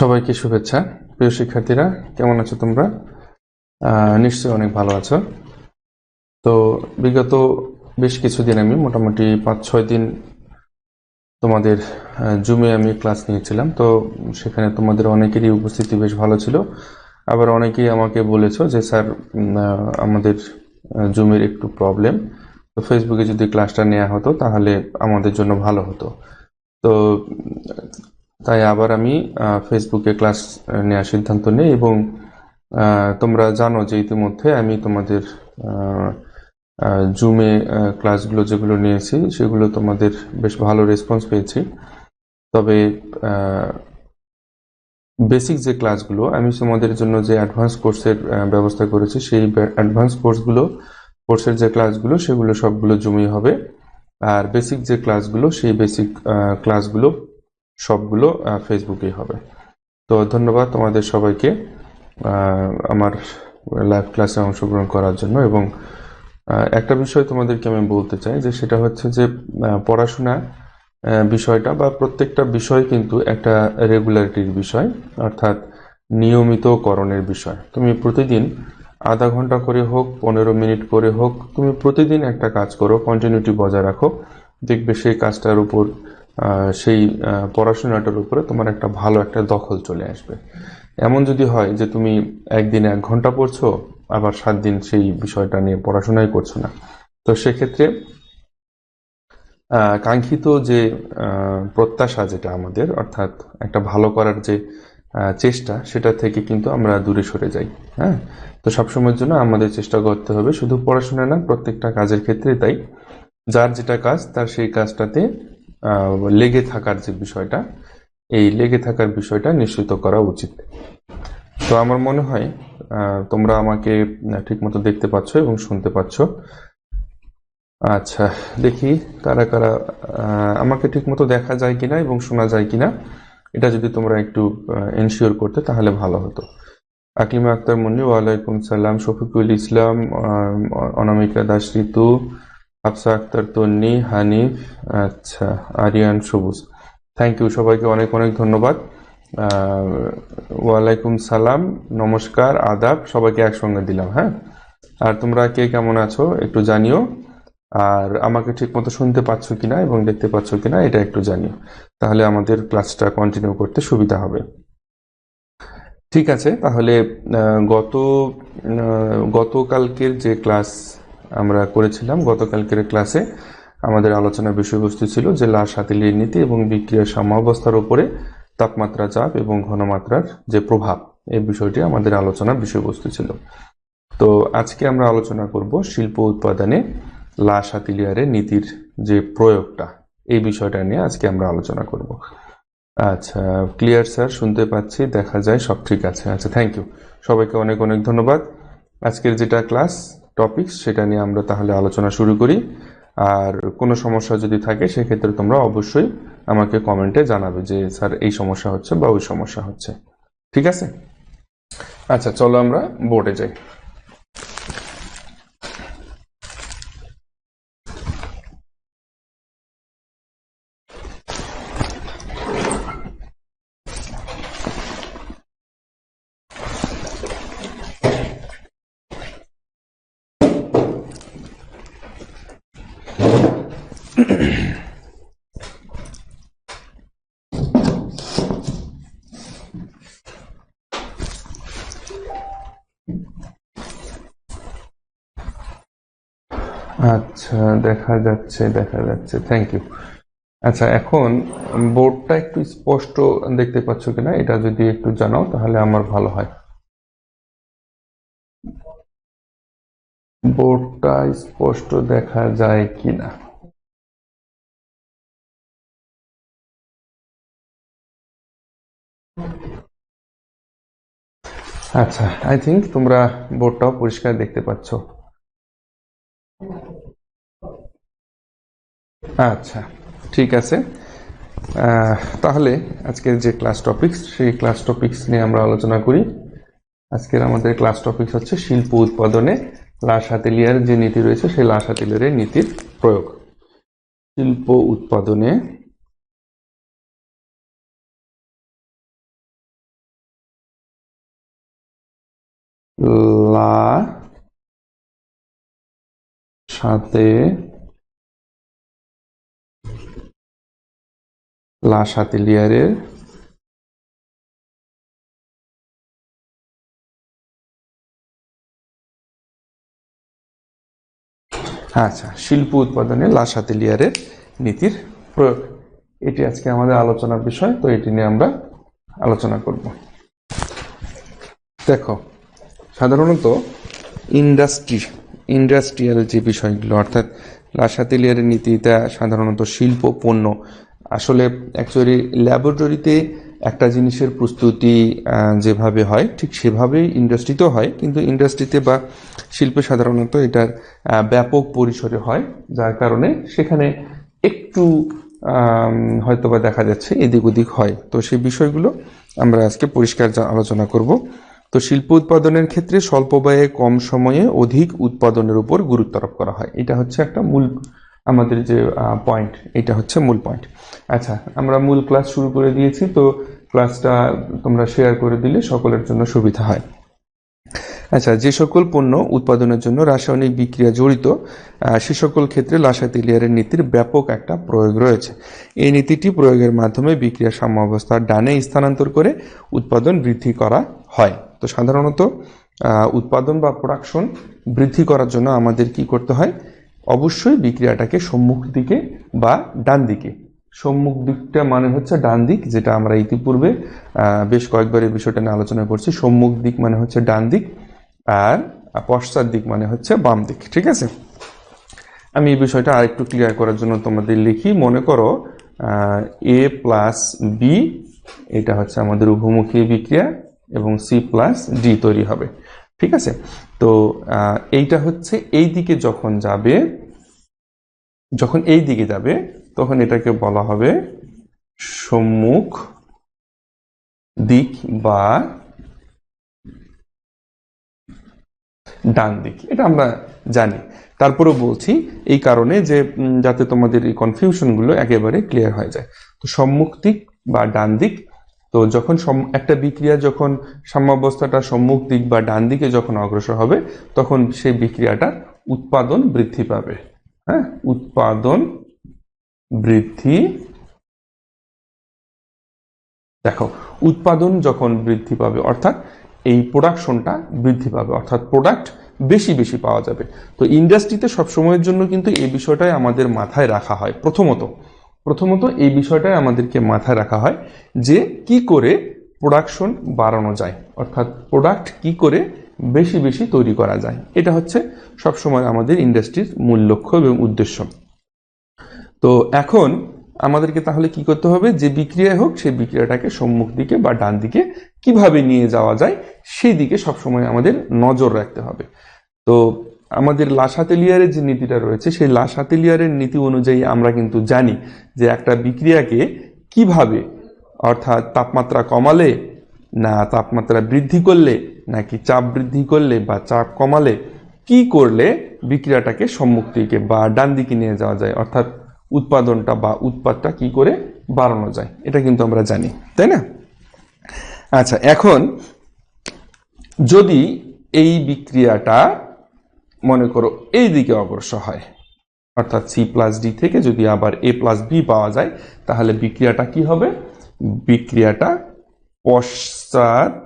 সবাইকে শুভেচ্ছা। প্রিয় শিক্ষার্থীরা, কেমন আছো তোমরা? নিশ্চয়ই অনেক ভালো আছো। তো বিগত বেশ কিছুদিন আমি, মোটামুটি পাঁচ ছয় দিন তোমাদের জুমে আমি ক্লাস নিয়েছিলাম। তো সেখানে তোমাদের অনেকেরই উপস্থিতি বেশ ভালো ছিল। আবার অনেকেই আমাকে বলেছ যে, স্যার আমাদের জুমের একটু প্রবলেম তো ফেসবুকে যদি ক্লাসটা নেওয়া হতো, তাহলে আমাদের জন্য ভালো হতো। তো তাই আবার আমি ফেসবুকে ক্লাস নেওয়ার সিদ্ধান্ত নিই এবং তোমরা জানো যে ইতিমধ্যে আমি তোমাদের জুমে ক্লাসগুলো যেগুলো নিয়েছি সেগুলো তোমাদের বেশ ভালো রেসপন্স পেয়েছি। তবে বেসিক যে ক্লাসগুলো আমি তোমাদের জন্য যে অ্যাডভান্স কোর্সের ব্যবস্থা করেছি সেই অ্যাডভান্স কোর্সগুলো কোর্সের যে ক্লাসগুলো সেগুলো সবগুলো জুমেই হবে। আর বেসিক যে ক্লাসগুলো সেই বেসিক ক্লাসগুলো সবগুলো ফেসবুকেই হবে। তো ধন্যবাদ তোমাদের সবাইকে আমার লাইভ ক্লাসে অংশগ্রহণ করার জন্য এবং একটা বিষয় তোমাদেরকে আমি বলতে চাই যে সেটা হচ্ছে যে পড়াশোনা বিষয়টা বা প্রত্যেকটা বিষয় কিন্তু একটা রেগুলারিটির বিষয়, অর্থাৎ নিয়মিতকরণের বিষয়। তুমি প্রতিদিন আধা ঘণ্টা করে হোক, পনেরো মিনিট করে হোক, তুমি প্রতিদিন একটা কাজ করো কন্টিনিউটি বজায় রাখো, দেখবে সেই কাজটার উপর সেই পড়াশোনাটার উপরে তোমার একটা ভালো একটা দখল চলে আসবে। এমন যদি হয় যে তুমি একদিন এক ঘণ্টা পড়ছো, আবার সাত দিন সেই বিষয়টা নিয়ে পড়াশোনাই করছ না। তো সেক্ষেত্রে কাঙ্ক্ষিত যে প্রত্যাশা যেটা আমাদের, অর্থাৎ একটা ভালো করার যে চেষ্টা, সেটা থেকে কিন্তু আমরা দূরে সরে যাই হ্যাঁ? তো সবসময়ের জন্য আমাদের চেষ্টা করতে হবে, শুধু পড়াশোনা না, প্রত্যেকটা কাজের ক্ষেত্রে তাই। যার যেটা কাজ, তার সেই কাজটাতে লেগে থাকার যে বিষয়টা, এই লেগে থাকার বিষয়টা নিশ্চিত করা উচিত। তো আমার মনে হয় তোমরা আমাকে ঠিকমতো দেখতে পাচ্ছ এবং শুনতে পাচ্ছ। আচ্ছা দেখি কারা কারা আমাকে ঠিকমতো দেখা যায় কিনা এবং শোনা যায় কিনা, এটা যদি তোমরা একটু এনশিওর করতে তাহলে ভালো হতো। আকলিমা আক্তার মুন্নি, ওয়ালাইকুম সালাম, শফিকুল ইসলাম অনামিকা দাস ঋতু হাফসা আক্তার তন্নি, হানিফ আচ্ছা আরিয়ান, সবুজ। থ্যাংক ইউ সবাইকে অনেক অনেক ধন্যবাদ। ওয়ালাইকুম সালাম, নমস্কার, আদাব, সবাইকে একসঙ্গে দিলাম হ্যাঁ? আর তোমরা কে কেমন আছো, একটু জানিও। আর আমাকে ঠিকমতো শুনতে পাচ্ছ কিনা এবং দেখতে পাচ্ছ কিনা, এটা একটু জানিও। তাহলে আমাদের ক্লাসটা কন্টিনিউ করতে সুবিধা হবে। ঠিক আছে, তাহলে গত গতকালকের যে ক্লাস আমরা করেছিলাম। গতকালকের ক্লাসে আমাদের আলোচনার বিষয়বস্তু ছিল যে লাশ হাতিলির নীতি এবং বিক্রিয়ার সাম্যাবস্থার উপরে তাপমাত্রা চাপ এবং ঘনমাত্রার যে প্রভাব এই বিষয়টি আমাদের আলোচনার বিষয়বস্তু ছিল। তো আজকে আমরা আলোচনা করব শিল্প উৎপাদনে লাশ হাতিলিয়ারের নীতির যে প্রয়োগটা, এই বিষয়টা নিয়ে আজকে আমরা আলোচনা করব। আচ্ছা ক্লিয়ার স্যার, শুনতে পাচ্ছি, দেখা যায়, সব ঠিক আছে। আচ্ছা থ্যাংক ইউ। সবাইকে অনেক অনেক ধন্যবাদ। আজকের যেটা ক্লাস টপিকস সেটা নিয়ে আমরা তাহলে আলোচনা শুরু করি। আর কোনো সমস্যা যদি থাকে, সেক্ষেত্রে তোমরা অবশ্যই আমাকে কমেন্টে জানাবে যে, স্যার, এই সমস্যা হচ্ছে বা ওই সমস্যা হচ্ছে। ঠিক আছে? আচ্ছা চলো আমরা বোর্ডে যাই। আচ্ছা দেখা যাচ্ছে দেখা যাচ্ছে। থ্যাংক ইউ আচ্ছা এখন বোর্ডটা একটু স্পষ্ট দেখতে পাচ্ছ কিনা? এটা যদি একটু জানাও, তাহলে আমার ভালো হয়। বোর্ডটা স্পষ্ট দেখা যায় কিনা? আচ্ছা আই থিঙ্ক তোমরা বোর্ডটাও পরিষ্কার দেখতে পাচ্ছ। আচ্ছা ঠিক আছে। তাহলে আজকের যে ক্লাস টপিক্স সেই ক্লাস টপিক্স নিয়ে আমরা আলোচনা করি। আজকের আমাদের ক্লাস টপিক্স হচ্ছে শিল্প উৎপাদনে লাশাতিলিয়ার যে নীতি রয়েছে, সেই লাশাতিলিয়ার হাতিলিয়ারের নীতির প্রয়োগ। শিল্প উৎপাদনে লা সাথে লা সাথে লেয়ারের আচ্ছা শিল্প উৎপাদনে লাসাতে লেয়ারের নীতির প্রয়োগ। এটি আজকে আমাদের আলোচনার বিষয়, তো এটি নিয়ে আমরা আলোচনা করব। দেখো, সাধারণত ইন্ডাস্ট্রি, ইন্ডাস্ট্রিয়াল যে বিষয়গুলো, অর্থাৎ লাসাতে লেয়ারের নীতিটা সাধারণত শিল্প, পণ্য আসলে অ্যাকচুয়ালি ল্যাবরেটরিতে একটা জিনিসের প্রস্তুতি যেভাবে হয়, ঠিক সেভাবেই ইন্ডাস্ট্রিতেও হয়, কিন্তু ইন্ডাস্ট্রিতে বা শিল্পে সাধারণত এটার ব্যাপক পরিসরে হয়, যার কারণে সেখানে একটু হয়তোবা দেখা যাচ্ছে এদিক ওদিক হয়। তো সেই বিষয়গুলো আমরা আজকে পরিষ্কার আলোচনা করব। তো শিল্প উৎপাদনের ক্ষেত্রে স্বল্প ব্যয়ে কম সময়ে অধিক উৎপাদনের উপর গুরুত্ব আরোপ করা হয়। এটা হচ্ছে একটা মূল আমাদের যে পয়েন্ট এটা হচ্ছে মূল পয়েন্ট আচ্ছা আমরা মূল ক্লাস শুরু করে দিয়েছি, তো ক্লাসটা তোমরা শেয়ার করে দিলে সকলের জন্য সুবিধা হয়। আচ্ছা যে সকল পণ্য উৎপাদনের জন্য রাসায়নিক বিক্রিয়া জড়িত সে সকল ক্ষেত্রে লাসা তেলিয়ারের নীতির ব্যাপক একটা প্রয়োগ রয়েছে। এই নীতিটি প্রয়োগের মাধ্যমে বিক্রিয়া সাম্যাবস্থার ডানে স্থানান্তর করে উৎপাদন বৃদ্ধি করা হয়। তো সাধারণত উৎপাদন বা প্রোডাকশন বৃদ্ধি করার জন্য আমাদের কি করতে হয়? অবশ্যই বিক্রিয়াটাকে সম্মুখ দিকে বা ডান দিকে। সম্মুখ দিকটা মানে হচ্ছে ডান দিক, যেটা আমরা ইতিপূর্বে বেশ কয়েকবার এই বিষয়টা নিয়ে আলোচনা করছি। সম্মুখ দিক মানে হচ্ছে ডান দিক আর পশ্চাৎ দিক মানে হচ্ছে বাম দিক, ঠিক আছে? আমি এই বিষয়টা আরেকটু ক্লিয়ার করার জন্য তোমাদের লিখি। মনে করো এ প্লাস বি এটা হচ্ছে আমাদের উভমুখী বিক্রিয়া এবং সি প্লাস ডি তৈরি হবে, ঠিক আছে? তো এইটা হচ্ছে এই দিকে যখন যাবে, যখন এই দিকে যাবে, তখন এটাকে বলা হবে সম্মুখ দিক বা ডান দিক। এটা আমরা জানি। তারপরেও বলছি এই কারণে যে যাতে তোমাদের এই কনফিউশনগুলো একেবারে ক্লিয়ার হয়ে যায়। তো সম্মুখ দিক বা ডান দিক তো যখন একটা বিক্রিয়া যখন সাম্যাবস্থাটা সম্মুখ দিক বা ডান দিকে যখন অগ্রসর হবে, তখন সেই বিক্রিয়াটা উৎপাদন বৃদ্ধি পাবে। হ্যাঁ? উৎপাদন বৃদ্ধি দেখো, উৎপাদন যখন বৃদ্ধি পাবে, অর্থাৎ এই প্রোডাকশনটা বৃদ্ধি পাবে, অর্থাৎ প্রোডাক্ট বেশি বেশি পাওয়া যাবে। তো ইন্ডাস্ট্রিতে সবসময়ের জন্য কিন্তু এই বিষয়টাই আমাদের মাথায় রাখা হয় প্রথমত। প্রথমত এই বিষয়টাই আমাদেরকে মাথায় রাখা হয় যে কি করে প্রোডাকশন বাড়ানো যায়। অর্থাৎ প্রোডাক্ট কি করে বেশি বেশি তৈরি করা যায়। এটা হচ্ছে সবসময় আমাদের ইন্ডাস্ট্রির মূল লক্ষ্য এবং উদ্দেশ্য। তো এখন আমাদেরকে তাহলে কি করতে হবে? যে বিক্রিয়া হোক, সেই বিক্রিয়াটাকে সম্মুখ দিকে বা ডান দিকে কীভাবে নিয়ে যাওয়া যায়, সেই দিকে সবসময় আমাদের নজর রাখতে হবে। তো আমাদের লাসাতেলিয়ারের যে নীতিটা রয়েছে, সেই লাসাতেলিয়ারের নীতি অনুযায়ী আমরা কিন্তু জানি যে একটা বিক্রিয়াকে কীভাবে অর্থাৎ তাপমাত্রা কমালে না তাপমাত্রা বৃদ্ধি করলে, নাকি চাপ বৃদ্ধি করলে বা চাপ কমালে, কি করলে বিক্রিয়াটাকে সম্মুখ দিকে বা ডান দিকে নিয়ে যাওয়া যায়, অর্থাৎ উৎপাদনটা বা উৎপাদটা কি করে বাড়ানো যায়, এটা কিন্তু আমরা জানি, তাই না? আচ্ছা এখন যদি এই বিক্রিয়াটা মনে করো এই দিকে অগ্রসর হয়। অর্থাৎ সি প্লাস ডি থেকে যদি আবার এ প্লাস বি পাওয়া যায়, তাহলে বিক্রিয়াটা কি হবে? বিক্রিয়াটা পশ্চাৎ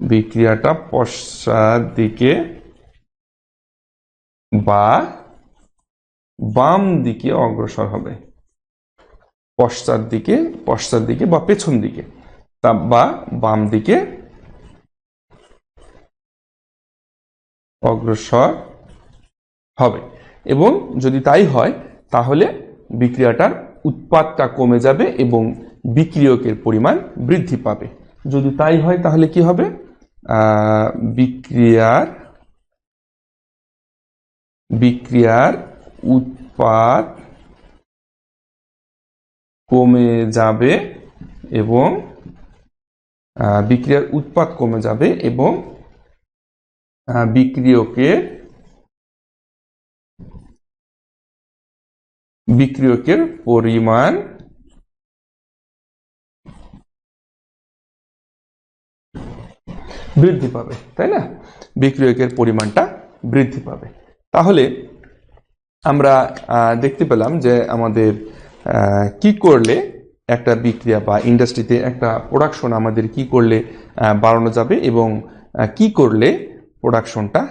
বিক্রিয়াটা পশ্চাৎ দিকে বা বাম দিকে অগ্রসর হবে। পশ্চাৎ দিকে পশ্চাৎ দিকে বা পেছন দিকে, তা বা বাম দিকে অগ্রসর হবে। এবং যদি তাই হয়, তাহলে বিক্রিয়াটার উৎপাদটা কমে যাবে এবং বিক্রিয়কের পরিমাণ বৃদ্ধি পাবে। যদি তাই হয়, তাহলে কি হবে? বিক্রিয়ার বিক্রিয়ার উৎপাদ কমে যাবে এবং বিক্রিয়ার উৎপাদ কমে যাবে এবং আহ, বিক্রিয়কের পরিমাণ বৃদ্ধি পাবে তাই না? বিক্রিয়কের পরিমাণটা বৃদ্ধি পাবে। তাহলে আমরা দেখতে পেলাম যে আমাদের কি করলে একটা বিক্রিয়া বা ইন্ডাস্ট্রিতে একটা প্রোডাকশন আমাদের কি করলে বাড়ানো যাবে এবং কি করলে প্রোডাকশনটা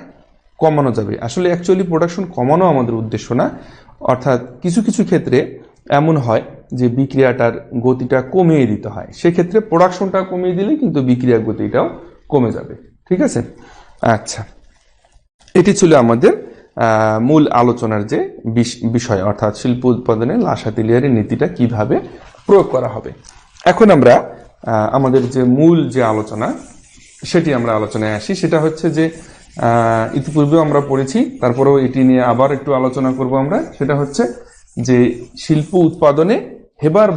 কমানো যাবে। আসলে অ্যাকচুয়ালি প্রোডাকশন কমানো আমাদের উদ্দেশ্য না। অর্থাৎ কিছু কিছু ক্ষেত্রে এমন হয় যে বিক্রিয়াটার গতিটা কমিয়ে দিতে হয়। সেক্ষেত্রে প্রোডাকশনটা কমিয়ে দিলে কিন্তু বিক্রিয়ার গতিটাও কমে যাবে। ঠিক আছে? আচ্ছা। এটি ছিল আমাদের মূল আলোচনার যে বিষ- বিষয়, অর্থাৎ শিল্প উৎপাদনে লাসাতিলিয়ারের নীতিটা কীভাবে প্রয়োগ করা হবে। এখন আমরা আমাদের যে মূল যে আলোচনা সেটি আমরা আলোচনায় আসি। সেটা হচ্ছে যে ইতিপূর্বেও আমরা পড়েছি, তারপরেও এটি নিয়ে আবার একটু আলোচনা করব আমরা। সেটা হচ্ছে যে, শিল্প উৎপাদনে হেবার